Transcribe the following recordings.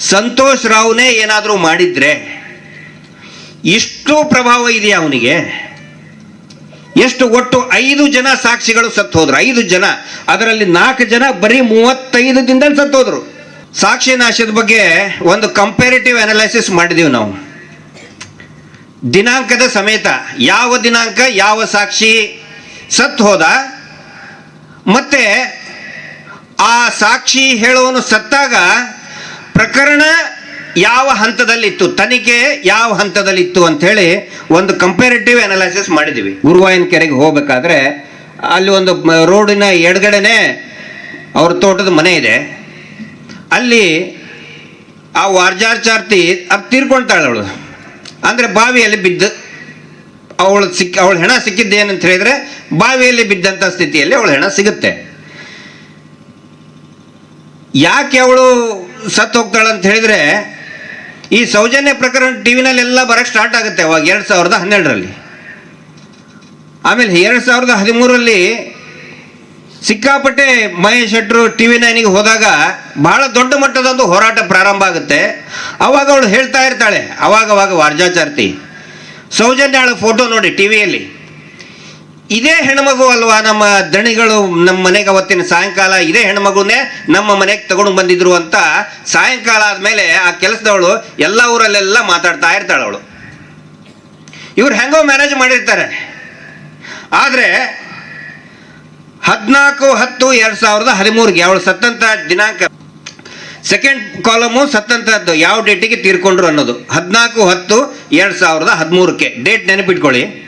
ಸಂತೋಷ್ ರಾವ್ನೇ ಏನಾದರೂ ಮಾಡಿದ್ರೆ ಇಷ್ಟು ಪ್ರಭಾವ ಇದೆಯಾ ಅವನಿಗೆ? ಎಷ್ಟು ಒಟ್ಟು ಐದು ಜನ ಸಾಕ್ಷಿಗಳು ಸತ್ತು ಹೋದ್ರು ಐದು ಜನ. ಅದರಲ್ಲಿ ನಾಲ್ಕು ಜನ ಬರೀ ಮೂವತ್ತೈದು ದಿನದಲ್ಲಿ ಸತ್ತು ಹೋದ್ರು ಸಾಕ್ಷಿ ನಾಶದ ಬಗ್ಗೆ ಒಂದು ಕಂಪೇರಿಟಿವ್ ಅನಾಲಿಸಿಸ್ ಮಾಡಿದೀವಿ ನಾವು. ದಿನಾಂಕದ ಸಮೇತ ಯಾವ ದಿನಾಂಕ, ಯಾವ ಸಾಕ್ಷಿ ಸತ್ತು ಹೋದ, ಮತ್ತೆ ಆ ಸಾಕ್ಷಿ ಹೇಳುವನು ಸತ್ತಾಗ ಪ್ರಕರಣ ಯಾವ ಹಂತದಲ್ಲಿತ್ತು? ತನಿಖೆ ಯಾವ ಹಂತದಲ್ಲಿತ್ತು ಅಂತ ಹೇಳಿ ಒಂದು ಕಂಪೇರಿಟಿವ್ ಅನಾಲಿಸಿಸ್ ಮಾಡಿದ್ದೀವಿ ಗುರುವಾಯನ ಕೆರೆಗೆ ಹೋಗ್ಬೇಕಾದ್ರೆ ಅಲ್ಲಿ ಒಂದು ರೋಡಿನ ಎಡಗಡೆನೆ ಅವ್ರ ತೋಟದ ಮನೆ ಇದೆ. ಅಲ್ಲಿ ಆ ವಾರ್ಜಾರ್ಚಾರ್ತಿ ಅದು ತೀರ್ಕೊಳ್ತಾಳೆ ಅವಳು. ಅಂದರೆ ಬಾವಿಯಲ್ಲಿ ಬಿದ್ದು ಅವಳು ಸಿಕ್ಕ ಅವಳು ಹೆಣ ಸಿಕ್ಕಿದ್ದೇನಂತ ಹೇಳಿದ್ರೆ ಬಾವಿಯಲ್ಲಿ ಬಿದ್ದಂಥ ಸ್ಥಿತಿಯಲ್ಲಿ ಅವಳು ಹೆಣ ಸಿಗುತ್ತೆ. ಯಾಕೆ ಅವಳು ಸತ್ತು ಹೋಗ್ತಾಳೆ ಅಂತ ಹೇಳಿದ್ರೆ, ಈ ಸೌಜನ್ಯ ಪ್ರಕರಣ ಟಿ ವಿನಲ್ಲೆಲ್ಲ ಬರಕ್ಕೆ ಸ್ಟಾರ್ಟ್ ಆಗುತ್ತೆ ಅವಾಗ ಎರಡು ಸಾವಿರದ ಹನ್ನೆರಡರಲ್ಲಿ. ಆಮೇಲೆ ಎರಡು ಸಾವಿರದ ಹದಿಮೂರರಲ್ಲಿ ಸಿಕ್ಕಾಪಟ್ಟೆ ಮಹೇಶ್ ಶೆಟ್ರು ಟಿ ವಿ ನೈನಿಗೆ ಹೋದಾಗ ಬಹಳ ದೊಡ್ಡ ಮಟ್ಟದ ಒಂದು ಹೋರಾಟ ಪ್ರಾರಂಭ ಆಗುತ್ತೆ. ಅವಾಗ ಅವಳು ಹೇಳ್ತಾ ಇರ್ತಾಳೆ, ಅವಾಗ ಅವಾಗ ವಾರ್ಜಾಚಾರ್ತಿ ಸೌಜನ್ಯಾಳ ಫೋಟೋ ನೋಡಿ ಟಿ ವಿಯಲ್ಲಿ ಇದೇ ಹೆಣ್ಮಗು ಅಲ್ವಾ ನಮ್ಮ ದಣಿಗಳು ನಮ್ಮ ಮನೆಗೆ ಅವತ್ತಿನ ಸಾಯಂಕಾಲ? ಇದೇ ಹೆಣ್ಮಗುನೇ ನಮ್ಮ ಮನೆಗೆ ತಗೊಂಡು ಬಂದಿದ್ರು ಅಂತ ಸಾಯಂಕಾಲ ಆದಮೇಲೆ ಆ ಕೆಲಸದವಳು ಎಲ್ಲ ಊರಲ್ಲೆಲ್ಲ ಮಾತಾಡ್ತಾ ಇರ್ತಾಳೆ ಅವಳು. ಇವ್ರು ಹೆಂಗೋ ಮ್ಯಾನೇಜ್ ಮಾಡಿರ್ತಾರೆ. ಆದರೆ ಹದಿನಾಲ್ಕು ಹತ್ತು ಎರಡು ಸಾವಿರದ ಹದಿಮೂರಿಗೆ ಅವಳು ಸತ್ತಂತ ದಿನಾಂಕ ಸೆಕೆಂಡ್ ಕಾಲಮು ಸತ್ತಂತದ್ದು ಯಾವ ಡೇಟಿಗೆ ತೀರ್ಕೊಂಡ್ರು ಅನ್ನೋದು. ಹದಿನಾಲ್ಕು ಹತ್ತು ಎರಡು ಸಾವಿರದ ಹದಿಮೂರಕ್ಕೆ. ಡೇಟ್ ನೆನಪಿಟ್ಕೊಳ್ಳಿ.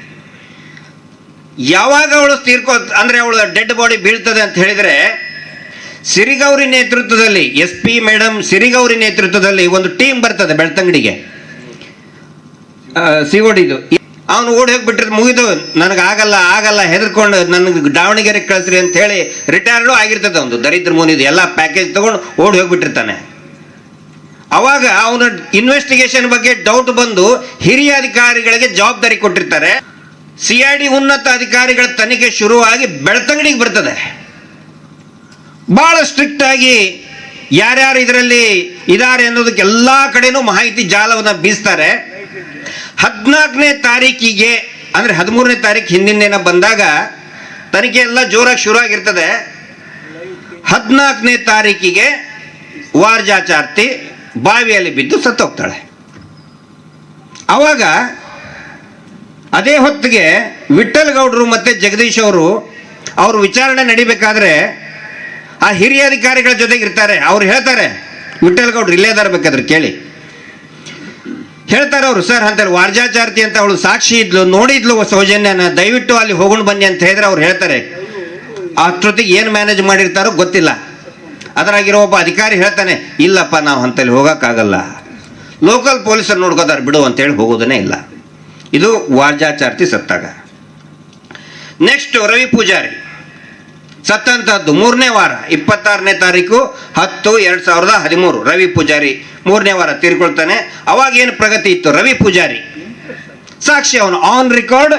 ಯಾವಾಗ ಅವಳು ತೀರ್ಕೋ, ಅಂದ್ರೆ ಅವಳು ಡೆಡ್ ಬಾಡಿ ಬೀಳ್ತದೆ ಅಂತ ಹೇಳಿದ್ರೆ, ಸಿರಿಗೌರಿ ನೇತೃತ್ವದಲ್ಲಿ, ಎಸ್ ಪಿ ಮೇಡಮ್ ಸಿರಿಗೌರಿ ನೇತೃತ್ವದಲ್ಲಿ ಒಂದು ಟೀಮ್ ಬರ್ತದೆ ಬೆಳ್ತಂಗಡಿಗೆ. ಸಿಗೋಡಿದು ಅವನು ಓಡಿ ಹೋಗ್ಬಿಟ್ರೆ ಮುಗಿದು, ನನಗೆ ಆಗಲ್ಲ ಆಗಲ್ಲ, ಹೆದರ್ಕೊಂಡು ನನಗೆ ದಾವಣಗೆರೆ ಕಳಿಸ್ರಿ ಅಂತ ಹೇಳಿ ರಿಟೈರ್ಡು ಆಗಿರ್ತದೆ ಒಂದು ದರಿದ್ರ ಮುನಿದು, ಎಲ್ಲ ಪ್ಯಾಕೇಜ್ ತಗೊಂಡು ಓಡಿ ಹೋಗ್ಬಿಟ್ಟಿರ್ತಾನೆ. ಅವಾಗ ಅವನ ಇನ್ವೆಸ್ಟಿಗೇಷನ್ ಬಗ್ಗೆ ಡೌಟ್ ಬಂದು ಹಿರಿಯ ಅಧಿಕಾರಿಗಳಿಗೆ ಜವಾಬ್ದಾರಿ ಕೊಟ್ಟಿರ್ತಾರೆ. ಸಿ ಐ ಡಿ ಉನ್ನತ ಅಧಿಕಾರಿಗಳ ತನಿಖೆ ಶುರುವಾಗಿ ಬೆಳ್ತಂಗಡಿಗೆ ಬರ್ತದೆ. ಬಹಳ ಸ್ಟ್ರಿಕ್ಟ್ ಆಗಿ ಯಾರ್ಯಾರು ಇದರಲ್ಲಿ ಇದ್ದಾರೆ ಅನ್ನೋದಕ್ಕೆ ಎಲ್ಲಾ ಕಡೆನೂ ಮಾಹಿತಿ ಜಾಲವನ್ನು ಬೀಸ್ತಾರೆ. ಹದಿನಾಲ್ಕನೇ ತಾರೀಕಿಗೆ ಅಂದ್ರೆ ಹದಿಮೂರನೇ ತಾರೀಕು ಹಿಂದಿನ ದಿನ ಬಂದಾಗ ತನಿಖೆ ಎಲ್ಲ ಜೋರಾಗಿ ಶುರು ಆಗಿರ್ತದೆ ಹದಿನಾಲ್ಕನೇ ತಾರೀಕಿಗೆ ವಾರ್ಜಾಚಾರ್ತಿ ಬಾವಿಯಲ್ಲಿ ಬಿದ್ದು ಸತ್ತೋಗ್ತಾಳೆ. ಅವಾಗ ಅದೇ ಹೊತ್ತಿಗೆ ವಿಠಲ್ ಗೌಡರು ಮತ್ತೆ ಜಗದೀಶ್ ಅವರು ಅವ್ರ ವಿಚಾರಣೆ ನಡಿಬೇಕಾದ್ರೆ ಆ ಹಿರಿಯ ಅಧಿಕಾರಿಗಳ ಜೊತೆಗೆ ಇರ್ತಾರೆ. ಅವ್ರು ಹೇಳ್ತಾರೆ ವಿಠಲ್ ಗೌಡ್ರು ಇಲ್ಲೇ ಇದಾರೆ ಬೇಕಾದ್ರೆ ಕೇಳಿ. ಹೇಳ್ತಾರೆ ಅವರು, ಸರ್, ಅಂತಾರೆ, ವಾರ್ಜಾಚಾರ್ತಿ ಅಂತ ಅವಳು ಸಾಕ್ಷಿ ಇದ್ಲು, ನೋಡಿದ್ಲು ಸೌಜನ್ಯನ, ದಯವಿಟ್ಟು ಅಲ್ಲಿ ಹೋಗೊಂಡು ಬನ್ನಿ ಅಂತ ಹೇಳಿದ್ರೆ ಅವ್ರು ಹೇಳ್ತಾರೆ. ಅಷ್ಟೊತ್ತಿಗೆ ಏನು ಮ್ಯಾನೇಜ್ ಮಾಡಿರ್ತಾರೋ ಗೊತ್ತಿಲ್ಲ. ಅದರಾಗಿರೋ ಒಬ್ಬ ಅಧಿಕಾರಿ ಹೇಳ್ತಾನೆ, ಇಲ್ಲಪ್ಪ, ನಾವು ಅಂತಲ್ಲಿ ಹೋಗೋಕ್ಕಾಗಲ್ಲ. ಲೋಕಲ್ ಪೊಲೀಸರು ನೋಡ್ಕೋತಾರೆ ಬಿಡು ಅಂತೇಳಿ ಹೋಗೋದನ್ನೇ ಇಲ್ಲ. ಇದು ವಾರ್ಜಾಚಾರ್ತಿ ಸತ್ತಾಗ. ನೆಕ್ಸ್ಟ್ ರವಿ ಪೂಜಾರಿ. ಸತ್ತಂತಹದ್ದು ಮೂರನೇ ವಾರ, ಇಪ್ಪತ್ತಾರನೇ ತಾರೀಕು ಹತ್ತು ಎರಡು ಸಾವಿರದ ಹದಿಮೂರು. ರವಿ ಪೂಜಾರಿ ಮೂರನೇ ವಾರ ತೀರ್ಕೊಳ್ತಾನೆ. ಅವಾಗ ಏನು ಪ್ರಗತಿ ಇತ್ತು? ರವಿ ಪೂಜಾರಿ. ಸಾಕ್ಷಿ ಅವನು. On record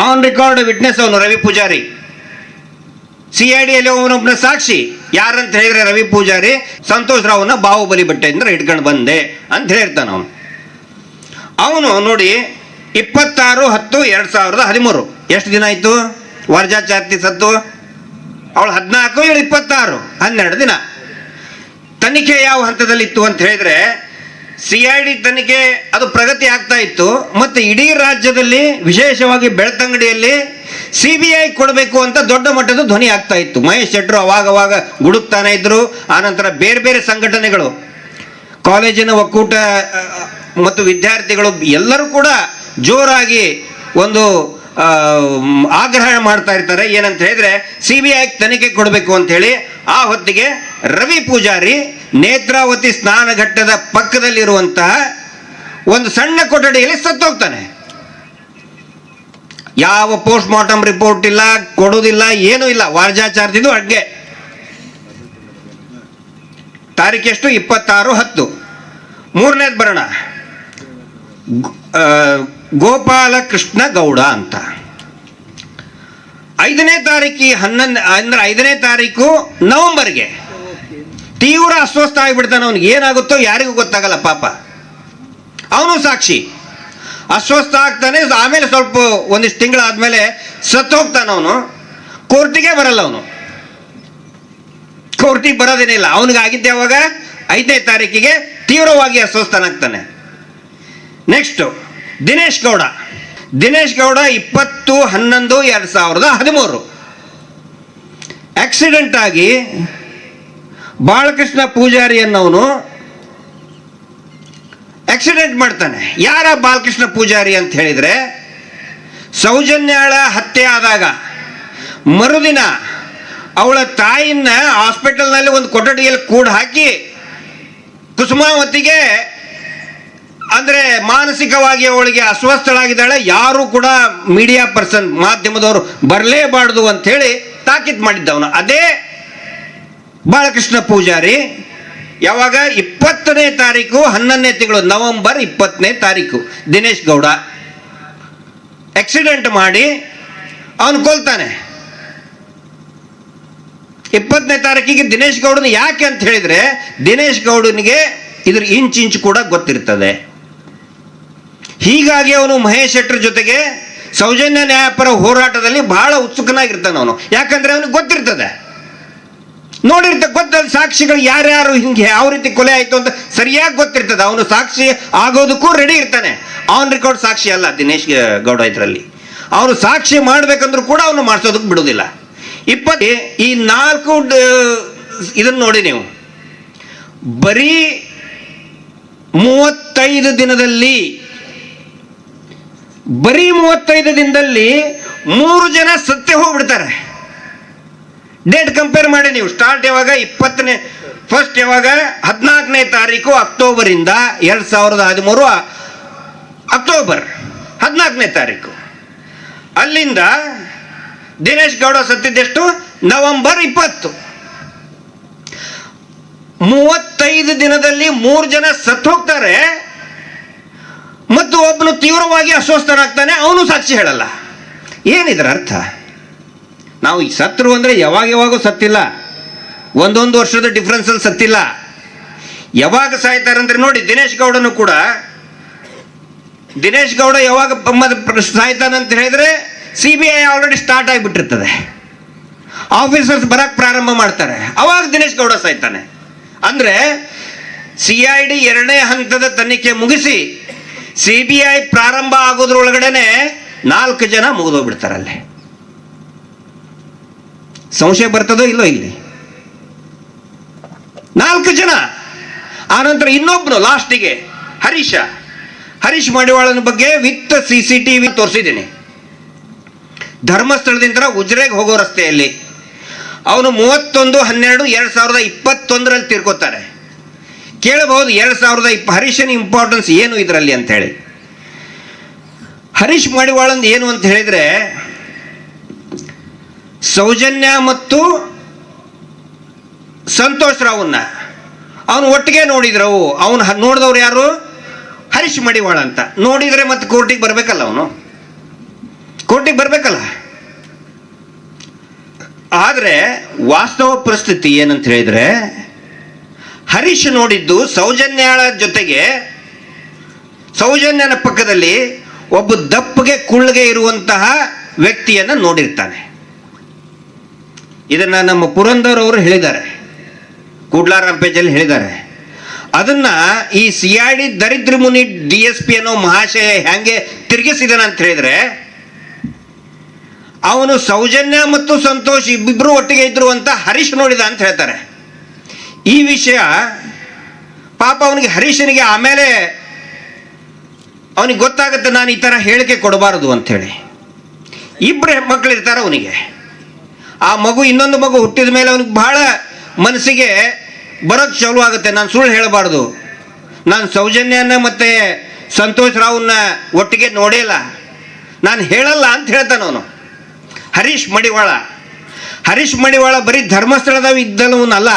on record witness ಅವನು ರವಿ ಪೂಜಾರಿ. ಸಿ ಐ ಡಿಯಲ್ಲಿ ಅವನೊಬ್ಬನ ಸಾಕ್ಷಿ. ಯಾರಂತ ಹೇಳಿದ್ರೆ ರವಿ ಪೂಜಾರಿ. ಸಂತೋಷ್ ರಾವ್ನ ಬಾಹುಬಲಿ ಬಟ್ಟೆಯಿಂದ ಹಿಡ್ಕೊಂಡು ಬಂದೆ ಅಂತ ಹೇಳ್ತಾನೆ ಅವನು. ಅವನು ನೋಡಿ ಇಪ್ಪತ್ತಾರು, ಹತ್ತು, ಎರಡು ಸಾವಿರದ ಹದಿಮೂರು. ಎಷ್ಟು ದಿನ ಆಯಿತು? ವರ್ಜಾಚಾರ್ತಿ ಸತ್ತು ಅವಳು ಹದಿನಾಲ್ಕು, ಇವಳು ಇಪ್ಪತ್ತಾರು. ಹನ್ನೆರಡು ದಿನ. ತನಿಖೆ ಯಾವ ಹಂತದಲ್ಲಿತ್ತು ಅಂತ ಹೇಳಿದ್ರೆ, ಸಿ ಐ ಡಿ ತನಿಖೆ, ಅದು ಪ್ರಗತಿ ಆಗ್ತಾ ಇತ್ತು. ಮತ್ತು ಇಡೀ ರಾಜ್ಯದಲ್ಲಿ, ವಿಶೇಷವಾಗಿ ಬೆಳ್ತಂಗಡಿಯಲ್ಲಿ, ಸಿ ಬಿ ಐ ಕೊಡಬೇಕು ಅಂತ ದೊಡ್ಡ ಮಟ್ಟದ ಧ್ವನಿ ಆಗ್ತಾ ಇತ್ತು. ಮಹೇಶ್ ಶೆಟ್ಟರು ಅವಾಗ ಅವಾಗ ಗುಡುಕ್ತಾನೆ ಇದ್ರು. ಆನಂತರ ಬೇರೆ ಬೇರೆ ಸಂಘಟನೆಗಳು, ಕಾಲೇಜಿನ ಒಕ್ಕೂಟ ಮತ್ತು ವಿದ್ಯಾರ್ಥಿಗಳು ಎಲ್ಲರೂ ಕೂಡ ಜೋರಾಗಿ ಒಂದು ಆಗ್ರಹ ಮಾಡ್ತಾ ಇರ್ತಾರೆ. ಏನಂತ ಹೇಳಿದ್ರೆ ಸಿ ಬಿ ಐ ತನಿಖೆ ಕೊಡಬೇಕು ಅಂತ ಹೇಳಿ ಆ ಹೊತ್ತಿಗೆ ರವಿ ಪೂಜಾರಿ ನೇತ್ರಾವತಿ ಸ್ನಾನಘಟ್ಟದ ಪಕ್ಕದಲ್ಲಿರುವಂತಹ ಒಂದು ಸಣ್ಣ ಕೊಠಡಿಯಲ್ಲಿ ಸತ್ತೋಗ್ತಾನೆ. ಯಾವ ಪೋಸ್ಟ್ ಮಾರ್ಟಮ್ ರಿಪೋರ್ಟ್ ಇಲ್ಲ, ಕೊಡೋದಿಲ್ಲ, ಏನೂ ಇಲ್ಲ. ವಾರ್ಜಾಚಾರ್ದಿದ್ದು ಅಡ್ಗೆ. ತಾರೀಕೆಷ್ಟು ಇಪ್ಪತ್ತಾರು ಹತ್ತು. ಮೂರನೇದು ಬರೋಣ. ಗೋಪಾಲಕೃಷ್ಣ ಗೌಡ ಅಂತ. ಐದನೇ ತಾರೀಕಿ ಹನ್ನೊಂದು, ಅಂದ್ರೆ ಐದನೇ ತಾರೀಕು ನವೆಂಬರ್ಗೆ. ತೀವ್ರ ಅಸ್ವಸ್ಥ ಆಗಿಬಿಡ್ತಾನೆ ಅವನಿಗೆ. ಏನಾಗುತ್ತೋ ಯಾರಿಗೂ ಗೊತ್ತಾಗಲ್ಲ ಪಾಪ. ಅವನು ಸಾಕ್ಷಿ. ಅಸ್ವಸ್ಥ ಆಗ್ತಾನೆ, ಆಮೇಲೆ ಸ್ವಲ್ಪ ಒಂದಿಷ್ಟು ತಿಂಗಳಾದ್ಮೇಲೆ ಸತ್ತು ಹೋಗ್ತಾನೆ ಅವನು. ಕೋರ್ಟಿಗೆ ಬರಲ್ಲ ಅವನು. ಕೋರ್ಟಿಗೆ ಬರೋದೇನಿಲ್ಲ. ಅವನಿಗೆ ಆಗಿದ್ದೆ ಯಾವಾಗ ಐದನೇ ತಾರೀಕಿಗೆ ತೀವ್ರವಾಗಿ ಅಸ್ವಸ್ಥನಾಗ್ತಾನೆ. ನೆಕ್ಸ್ಟ್ ದಿನೇಶ್ ಗೌಡ. ದಿನೇಶ್ ಗೌಡ ಇಪ್ಪತ್ತು, ಹನ್ನೊಂದು, ಎರಡು ಸಾವಿರದ ಹದಿಮೂರು. ಆಕ್ಸಿಡೆಂಟ್ ಆಗಿ ಬಾಲಕೃಷ್ಣ ಪೂಜಾರಿ ಅನ್ನೋನು ಆಕ್ಸಿಡೆಂಟ್ ಮಾಡ್ತಾನೆ. ಯಾರ ಬಾಲಕೃಷ್ಣ ಪೂಜಾರಿ ಅಂತ ಹೇಳಿದ್ರೆ, ಸೌಜನ್ಯಾಳ ಹತ್ಯೆ ಆದಾಗ ಮರುದಿನ ಅವಳ ತಾಯಿನ ಹಾಸ್ಪಿಟಲ್ನಲ್ಲಿ ಒಂದು ಕೊಠಡಿಯಲ್ಲಿ ಕೂಡ ಹಾಕಿ ಕುಸುಮಾವತಿಗೆ ಅಂದ್ರೆ ಮಾನಸಿಕವಾಗಿ ಅವಳಿಗೆ ಅಸ್ವಸ್ಥಳಾಗಿದ್ದಾಳೆ, ಯಾರು ಕೂಡ ಮೀಡಿಯಾ ಪರ್ಸನ್ ಮಾಧ್ಯಮದವರು ಬರಲೇಬಾರ್ದು ಅಂತ ಹೇಳಿ ತಾಕೀತ್ ಮಾಡಿದ್ದವನು. ಅದೇ ಬಾಲಕೃಷ್ಣ ಪೂಜಾರಿ, ಯಾವಾಗ ಇಪ್ಪತ್ತನೇ ತಾರೀಕು, ಹನ್ನೊಂದನೇ ತಿಂಗಳು, ನವೆಂಬರ್ ಇಪ್ಪತ್ತನೇ ತಾರೀಕು, ದಿನೇಶ್ ಗೌಡ ಆಕ್ಸಿಡೆಂಟ್ ಮಾಡಿ ಅವನು ಕೊಲ್ತಾನೆ. ಇಪ್ಪತ್ತನೇ ತಾರೀಕಿಗೆ ದಿನೇಶ್ ಗೌಡನ ಯಾಕೆ ಅಂತ ಹೇಳಿದ್ರೆ, ದಿನೇಶ್ ಗೌಡನಿಗೆ ಇದ್ರ ಇಂಚ್ ಇಂಚ್ ಕೂಡ ಗೊತ್ತಿರ್ತದೆ. ಹೀಗಾಗಿ ಅವನು ಮಹೇಶ್ ಶೆಟ್ಟರ್ ಜೊತೆಗೆ ಸೌಜನ್ಯ ನ್ಯಾಯಪರ ಹೋರಾಟದಲ್ಲಿ ಬಹಳ ಉತ್ಸುಕನಾಗಿರ್ತಾನೆ ಅವನು. ಯಾಕಂದ್ರೆ ಅವನಿಗೆ ಗೊತ್ತಿರ್ತದೆ. ನೋಡಿರ್ತ ಗೊತ್ತದ ಸಾಕ್ಷಿಗಳು ಯಾರ್ಯಾರು ಹಿಂಗೆ ಯಾವ ರೀತಿ ಕೊಲೆ ಆಯ್ತು ಅಂತ ಸರಿಯಾಗಿ ಗೊತ್ತಿರ್ತದೆ. ಅವನು ಸಾಕ್ಷಿ ಆಗೋದಕ್ಕೂ ರೆಡಿ ಇರ್ತಾನೆ. ಆನ್ ರೆಕಾರ್ಡ್ ಸಾಕ್ಷಿ ಅಲ್ಲ ದಿನೇಶ್ ಗೌಡ ಇದರಲ್ಲಿ. ಅವನು ಸಾಕ್ಷಿ ಮಾಡ್ಬೇಕಂದ್ರು ಕೂಡ ಅವನು ಮಾಡಿಸೋದಕ್ಕೆ ಬಿಡುವುದಿಲ್ಲ ಇಪ್ಪತ್ತು ಈ ನಾಲ್ಕು ಇದನ್ನು ನೋಡಿ ನೀವು. ಬರೀ ಮೂವತ್ತೈದು ದಿನದಲ್ಲಿ ಬರೀ ಮೂವತ್ತೈದು ದಿನದಲ್ಲಿ ಮೂರು ಜನ ಸತ್ಯ ಹೋಗ್ಬಿಡ್ತಾರೆ. ಡೇಟ್ ಕಂಪೇರ್ ಮಾಡಿ ನೀವು. ಸ್ಟಾರ್ಟ್ ಯಾವಾಗ? ಇಪ್ಪತ್ತನೇ ಫಸ್ಟ್ ಯಾವಾಗ? ಹದಿನಾಲ್ಕನೇ ತಾರೀಕು ಅಕ್ಟೋಬರಿಂದ ಎರಡು ಸಾವಿರದ ಹದಿಮೂರು ಅಕ್ಟೋಬರ್, ಹದಿನಾಲ್ಕನೇ ತಾರೀಕು. ಅಲ್ಲಿಂದ ದಿನೇಶ್ ಗೌಡ ಸತ್ತಿದ್ದೆಷ್ಟು ನವೆಂಬರ್ ಇಪ್ಪತ್ತು. ಮೂವತ್ತೈದು ದಿನದಲ್ಲಿ ಮೂರು ಜನ ಸತ್ತು ಹೋಗ್ತಾರೆ. ಮತ್ತು ಒಬ್ಬನು ತೀವ್ರವಾಗಿ ಅಸ್ವಸ್ಥನಾಗ್ತಾನೆ, ಅವನು ಸಾಕ್ಷಿ ಹೇಳಲ್ಲ. ಏನಿದ್ರ ಅರ್ಥ? ನಾವು ಈ ಸತ್ರು ಅಂದರೆ ಯಾವಾಗ ಯಾವಾಗೂ ಸತ್ತಿಲ್ಲ. ಒಂದೊಂದು ವರ್ಷದ ಡಿಫ್ರೆನ್ಸ್ ಅಲ್ಲಿ ಸತ್ತಿಲ್ಲ. ಯಾವಾಗ ಸಾಯ್ತಾರೆ ಅಂದ್ರೆ ನೋಡಿ, ದಿನೇಶ್ ಗೌಡನು ಕೂಡ, ದಿನೇಶ್ ಗೌಡ ಯಾವಾಗ ಸಾಯ್ತಾನಂತ ಹೇಳಿದ್ರೆ C B I already start ಆಗಿಬಿಟ್ಟಿರ್ತದೆ. Officers ಬರಕ್ ಪ್ರಾರಂಭ ಮಾಡ್ತಾರೆ. ಅವಾಗ ದಿನೇಶ್ ಗೌಡ ಸಾಯ್ತಾನೆ. ಅಂದ್ರೆ ಸಿ ಐ ಡಿ ಎರಡನೇ ಹಂತದ ತನಿಖೆ ಮುಗಿಸಿ ಸಿ ಬಿ ಐ ಪ್ರಾರಂಭ ಆಗೋದ್ರೊಳಗಡೆನೆ ನಾಲ್ಕು ಜನ ಮುಗಿದೋಗ್ಬಿಡ್ತಾರಲ್ಲೇ. ಸಂಶಯ ಬರ್ತದೋ ಇಲ್ಲೋ ಇಲ್ಲಿ. ನಾಲ್ಕು ಜನ. ಆನಂತರ ಇನ್ನೊಬ್ರು ಲಾಸ್ಟಿಗೆ, ಹರೀಶ. ಹರೀಶ್ ಮಡಿವಾಳನ ಬಗ್ಗೆ with C C T V ತೋರಿಸಿದ್ದೀನಿ. ಧರ್ಮಸ್ಥಳದಿಂದ ಉಜ್ರೆಗೆ ಹೋಗೋ ರಸ್ತೆಯಲ್ಲಿ. ಅವನು ಮೂವತ್ತೊಂದು, ಹನ್ನೆರಡು, ಎರಡು ಸಾವಿರದ ಇಪ್ಪತ್ತೊಂದರಲ್ಲಿ ತೀರ್ಕೋತಾರೆ ಕೇಳಬಹುದು. ಎರಡು ಸಾವಿರದ ಇಪ್ಪ, ಹರೀಶನ ಇಂಪಾರ್ಟೆನ್ಸ್ ಏನು ಇದರಲ್ಲಿ ಅಂತ ಹೇಳಿ. ಹರೀಶ್ ಮಾಡಿವಾಳಂದು ಏನು ಅಂತ ಹೇಳಿದ್ರೆ, ಸೌಜನ್ಯ ಮತ್ತು ಸಂತೋಷ್ ರಾವನ್ನ ಅವನು ಒಟ್ಟಿಗೆ ನೋಡಿದ್ರು. ಅವನು ನೋಡಿದವ್ರು ಯಾರು? ಹರೀಶ್ ಮಡಿವಾಳ ಅಂತ. ನೋಡಿದರೆ ಮತ್ತೆ ಕೋರ್ಟಿಗೆ ಬರಬೇಕಲ್ಲ ಅವನು? ಕೋರ್ಟಿಗೆ ಬರಬೇಕಲ್ಲ? ಆದರೆ ವಾಸ್ತವ ಪರಿಸ್ಥಿತಿ ಏನಂತ ಹೇಳಿದ್ರೆ ಹರೀಶ್ ನೋಡಿದ್ದು ಸೌಜನ್ಯಳ ಜೊತೆಗೆ ಸೌಜನ್ಯನ ಪಕ್ಕದಲ್ಲಿ ಒಬ್ಬ ದಪ್ಪಗೆ ಕುಳ್ಳಗೆ ಇರುವಂತಹ ವ್ಯಕ್ತಿಯನ್ನ ನೋಡಿರ್ತಾನೆ. ಇದನ್ನ ನಮ್ಮ ಪುರಂದರ್ ಅವರು ಹೇಳಿದ್ದಾರೆ. ಕೂಡ್ಲಾರಾಮ್ ಪೇಜಲ್ಲಿ ಹೇಳಿದ್ದಾರೆ. ಅದನ್ನ ಈ ಸಿ ಐ ಡಿ ದರಿದ್ರ ಮುನಿ ಡಿ ಎಸ್ ಪಿ ಅನ್ನೋ ಮಹಾಶಯ ಹೆಂಗೆ ತಿರುಗಿಸಿದನ ಅಂತ ಹೇಳಿದ್ರೆ, ಅವನು ಸೌಜನ್ಯ ಮತ್ತು ಸಂತೋಷ್ ಇಬ್ಬಿಬ್ರು ಒಟ್ಟಿಗೆ ಇದ್ರು ಅಂತ ಹರೀಶ್ ನೋಡಿದ ಅಂತ ಹೇಳ್ತಾರೆ. ಈ ವಿಷಯ ಪಾಪ ಅವನಿಗೆ ಹರೀಶನಿಗೆ ಆಮೇಲೆ ಅವನಿಗೆ ಗೊತ್ತಾಗುತ್ತೆ ನಾನು ಈ ಥರ ಹೇಳಿಕೆ ಕೊಡಬಾರದು ಅಂಥೇಳಿ. ಇಬ್ಬರು ಮಕ್ಕಳಿರ್ತಾರೆ ಅವನಿಗೆ. ಆ ಮಗು ಇನ್ನೊಂದು ಮಗು ಹುಟ್ಟಿದ ಮೇಲೆ ಅವನಿಗೆ ಬಹಳ ಮನಸ್ಸಿಗೆ ಬರೋಕ್ಕೆ ಚಾಲು ಆಗುತ್ತೆ. ನಾನು ಸುಳ್ಳು ಹೇಳಬಾರ್ದು. ನಾನು ಸೌಜನ್ಯನ ಮತ್ತು ಸಂತೋಷ್ ರಾವ್ನ ಒಟ್ಟಿಗೆ ನೋಡಿಲ್ಲ ನಾನು ಹೇಳಲ್ಲ ಅಂತ ಹೇಳ್ತಾನೆ ಅವನು. ಹರೀಶ್ ಮಡಿವಾಳ. ಹರೀಶ್ ಮಡಿವಾಳ ಬರೀ ಧರ್ಮಸ್ಥಳದ ಇದ್ದವನಲ್ಲ.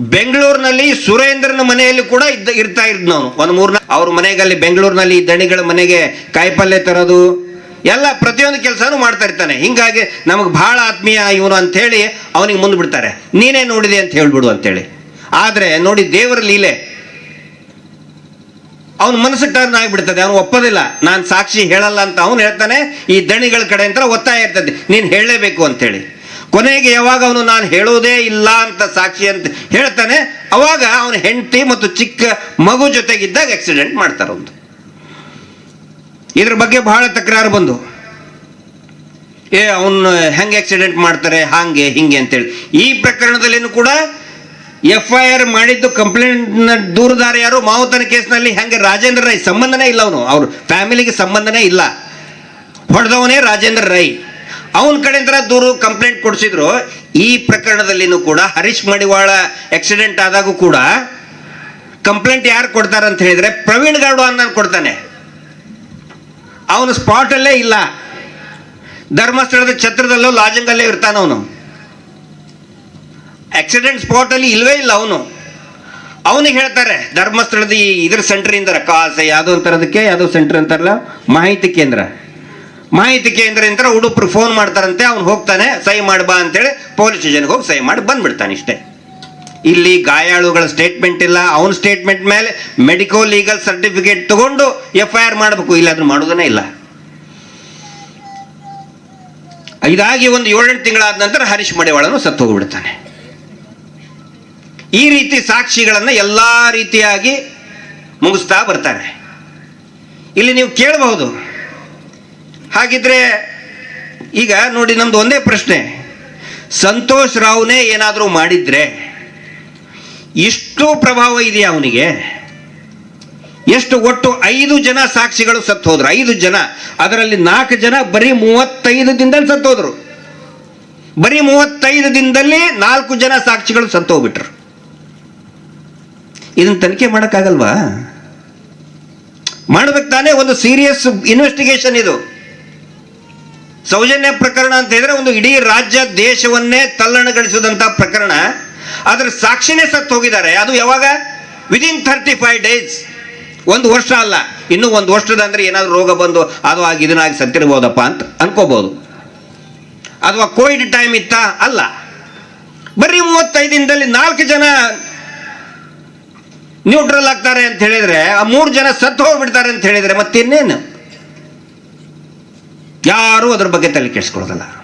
ಬೆಂಗಳೂರಿನಲ್ಲಿ ಸುರೇಂದ್ರನ ಮನೆಯಲ್ಲಿ ಕೂಡ ಇದ್ದ ಇರ್ತಾ ನಾವು ಒಂದು ಮೂರ್ನ ಅವ್ರ ಮನೆಗಲ್ಲಿ ಬೆಂಗಳೂರಿನಲ್ಲಿ ದಣಿಗಳ ಮನೆಗೆ ಕಾಯಿಪಲ್ಯ ತರೋದು, ಎಲ್ಲ ಪ್ರತಿಯೊಂದು ಕೆಲಸನೂ ಮಾಡ್ತಾ ಇರ್ತಾನೆ. ಹಿಂಗಾಗಿ ನಮಗೆ ಬಹಳ ಆತ್ಮೀಯ ಇವನು ಅಂಥೇಳಿ ಅವನಿಗೆ ಮುಂದೆ ಬಿಡ್ತಾರೆ. ನೀನೇ ನೋಡಿದೆ ಅಂತ ಹೇಳ್ಬಿಡು ಅಂತೇಳಿ ಆದರೆ ನೋಡಿ ದೇವರ ಲೀಲೆ. ಅವನ ಮನಸ್ಸು ಟರ್ನ್ ಆಗಿಬಿಡ್ತದೆ. ಅವನು ಒಪ್ಪೋದಿಲ್ಲ. ನಾನು ಸಾಕ್ಷಿ ಹೇಳಲ್ಲ ಅಂತ ಅವನು ಹೇಳ್ತಾನೆ. ಈ ದಣಿಗಳ ಕಡೆ ಅಂತ ಒತ್ತಾಯ ಇರ್ತದೆ. ನೀನು ಹೇಳಲೇಬೇಕು ಅಂತೇಳಿ ಕೊನೆಗೆ ಯಾವಾಗ ಅವನು ನಾನು ಹೇಳೋದೇ ಇಲ್ಲ ಅಂತ ಸಾಕ್ಷಿ ಅಂತ ಹೇಳ್ತಾನೆ, ಅವಾಗ ಅವನ ಹೆಂಡತಿ ಮತ್ತು ಚಿಕ್ಕ ಮಗು ಜೊತೆಗಿದ್ದಾಗ ಆಕ್ಸಿಡೆಂಟ್ ಮಾಡ್ತಾರೆ ಒಂದು. ಇದ್ರ ಬಗ್ಗೆ ಬಹಳ ತಕರಾರು ಬಂದು. ಏ, ಅವನು ಹೆಂಗೆ ಆಕ್ಸಿಡೆಂಟ್ ಮಾಡ್ತಾರೆ, ಹಾಗೆ, ಹಿಂಗೆ ಅಂತೇಳಿ. ಈ ಪ್ರಕರಣದಲ್ಲಿನೂ ಕೂಡ ಎಫ್ ಐ ಆರ್ ಮಾಡಿದ್ದು ಕಂಪ್ಲೇಂಟ್ ದೂರದಾರ ಯಾರು? ಮಾವುತನ ಕೇಸ್ನಲ್ಲಿ ಹೆಂಗೆ ರಾಜೇಂದ್ರ ರೈ? ಸಂಬಂಧನೇ ಇಲ್ಲ ಅವನು. ಅವ್ರ ಫ್ಯಾಮಿಲಿಗೆ ಸಂಬಂಧನೇ ಇಲ್ಲ. ಹೊಡೆದವನೇ ರಾಜೇಂದ್ರ ರೈ. ಅವನ ಕಡೆಯಿಂದ ದೂರು ಕಂಪ್ಲೇಂಟ್ ಕೊಡಿಸಿದ್ರು. ಈ ಪ್ರಕರಣದಲ್ಲಿನೂ ಕೂಡ ಹರೀಶ್ ಮಡಿವಾಳ ಆಕ್ಸಿಡೆಂಟ್ ಆದಾಗೂ ಕೂಡ ಕಂಪ್ಲೇಂಟ್ ಯಾರು ಕೊಡ್ತಾರೆ ಅಂತ ಹೇಳಿದ್ರೆ ಪ್ರವೀಣ್ ಗೌಡ ಅನ್ನ ಕೊಡ್ತಾನೆ. ಅವನು ಸ್ಪಾಟಲ್ಲೇ ಇಲ್ಲ. ಧರ್ಮಸ್ಥಳದ ಛತ್ರದಲ್ಲೋ ಲಾಜಂಗಲ್ಲೇ ಇರ್ತಾನೆ ಅವನು. ಆಕ್ಸಿಡೆಂಟ್ ಸ್ಪಾಟಲ್ಲಿ ಇಲ್ವೇ ಇಲ್ಲ ಅವನು. ಅವನಿಗೆ ಹೇಳ್ತಾರೆ, ಧರ್ಮಸ್ಥಳದ ಈ ಇದ್ರ ಸೆಂಟ್ರಿಂದ ಕಾಸೆ ಯಾವುದೋ ಅಂತಾರದಕ್ಕೆ? ಯಾವುದೋ ಸೆಂಟರ್ ಅಂತಾರಲ್ಲ? ಮಾಹಿತಿ ಕೇಂದ್ರ. ಮಾಹಿತಿ ಕೇಂದ್ರದಿಂದ ಉಡುಪರು ಫೋನ್ ಮಾಡ್ತಾರಂತೆ, ಅವ್ನು ಹೋಗ್ತಾನೆ ಸಹಿ ಮಾಡಿ ಬಾ ಅಂತೇಳಿ ಪೊಲೀಸ್ ಸ್ಟೇಷನ್ಗೆ ಹೋಗಿ ಸಹಿ ಮಾಡಿ ಬಂದ್ಬಿಡ್ತಾನೆ ಇಷ್ಟೇ. ಇಲ್ಲಿ ಗಾಯಾಳುಗಳ ಸ್ಟೇಟ್ಮೆಂಟ್ ಇಲ್ಲ, ಅವನ ಸ್ಟೇಟ್ಮೆಂಟ್ ಮೇಲೆ ಮೆಡಿಕೋ ಲೀಗಲ್ ಸರ್ಟಿಫಿಕೇಟ್ ತಗೊಂಡು ಎಫ್ ಐ ಆರ್ ಮಾಡಬೇಕು, ಇಲ್ಲ ಅದನ್ನ ಮಾಡೋದನ್ನೇ ಇಲ್ಲ. ಇದಾಗಿ ಒಂದು ಏಳೆಂಟು ತಿಂಗಳಾದ ನಂತರ ಹರೀಶ್ ಮಡಿವಾಳನು ಸತ್ತು ಹೋಗ್ಬಿಡ್ತಾನೆ. ಈ ರೀತಿ ಸಾಕ್ಷಿಗಳನ್ನು ಎಲ್ಲ ರೀತಿಯಾಗಿ ಮುಗಿಸ್ತಾ ಬರ್ತಾರೆ. ಇಲ್ಲಿ ನೀವು ಕೇಳಬಹುದು ಹಾಗಿದ್ರೆ ಈಗ ನೋಡಿ ನಮ್ದು ಒಂದೇ ಪ್ರಶ್ನೆ. ಸಂತೋಷ್ ರಾವ್ನೇ ಏನಾದರೂ ಮಾಡಿದ್ರೆ ಇಷ್ಟು ಪ್ರಭಾವ ಇದೆಯಾ ಅವನಿಗೆ? ಎಷ್ಟು ಒಟ್ಟು ಐದು ಜನ ಸಾಕ್ಷಿಗಳು ಸತ್ತು ಹೋದ್ರು, ಐದು ಜನ. ಅದರಲ್ಲಿ ನಾಲ್ಕು ಜನ ಬರೀ ಮೂವತ್ತೈದು ದಿನದಲ್ಲಿ ಸತ್ತು ಹೋದ್ರು. ಬರೀ ಮೂವತ್ತೈದು ದಿನದಲ್ಲಿ ನಾಲ್ಕು ಜನ ಸಾಕ್ಷಿಗಳು ಸತ್ತು ಹೋಗ್ಬಿಟ್ರು. ಇದನ್ನ ತನಿಖೆ ಮಾಡೋಕ್ಕಾಗಲ್ವಾ? ಮಾಡಬೇಕು ತಾನೇ, ಒಂದು ಸೀರಿಯಸ್ ಇನ್ವೆಸ್ಟಿಗೇಷನ್ ಇದು. ಸೌಜನ್ಯ ಪ್ರಕರಣ ಅಂತ ಹೇಳಿದ್ರೆ ಒಂದು ಇಡೀ ರಾಜ್ಯ ದೇಶವನ್ನೇ ತಲ್ಲಣಗೊಳಿಸಿದಂಥ ಪ್ರಕರಣ. ಅದರ ಸಾಕ್ಷಿನೇ ಸತ್ತು ಹೋಗಿದ್ದಾರೆ. ಅದು ಯಾವಾಗ? ವಿದಿನ್ ಥರ್ಟಿ ಫೈವ್ ಡೇಸ್ ಒಂದು ವರ್ಷ ಅಲ್ಲ. ಇನ್ನೂ ಒಂದು ವರ್ಷದ ಅಂದ್ರೆ ಏನಾದ್ರೂ ರೋಗ ಬಂದು ಅದು ಆಗಿ ಇದನ್ನಾಗಿ ಸತ್ತಿರ್ಬೋದಪ್ಪ ಅಂತ ಅನ್ಕೋಬಹುದು ಅಥವಾ ಕೋವಿಡ್ ಟೈಮ್ ಇತ್ತ? ಅಲ್ಲ. ಬರೀ ಮೂವತ್ತೈದು ದಿನದಲ್ಲಿ ನಾಲ್ಕು ಜನ ನ್ಯೂಟ್ರಲ್ ಆಗ್ತಾರೆ ಅಂತ ಹೇಳಿದ್ರೆ, ಆ ಮೂರು ಜನ ಸತ್ತು ಹೋಗ್ಬಿಡ್ತಾರೆ ಅಂತ ಹೇಳಿದ್ರೆ ಮತ್ತಿನ್ನೇನು ಯಾರೂ ಅದ್ರ ಬಗ್ಗೆ ತಲೆ ಕೆಡಿಸ್ಕೊಳ್ಳೋದಲ್ಲ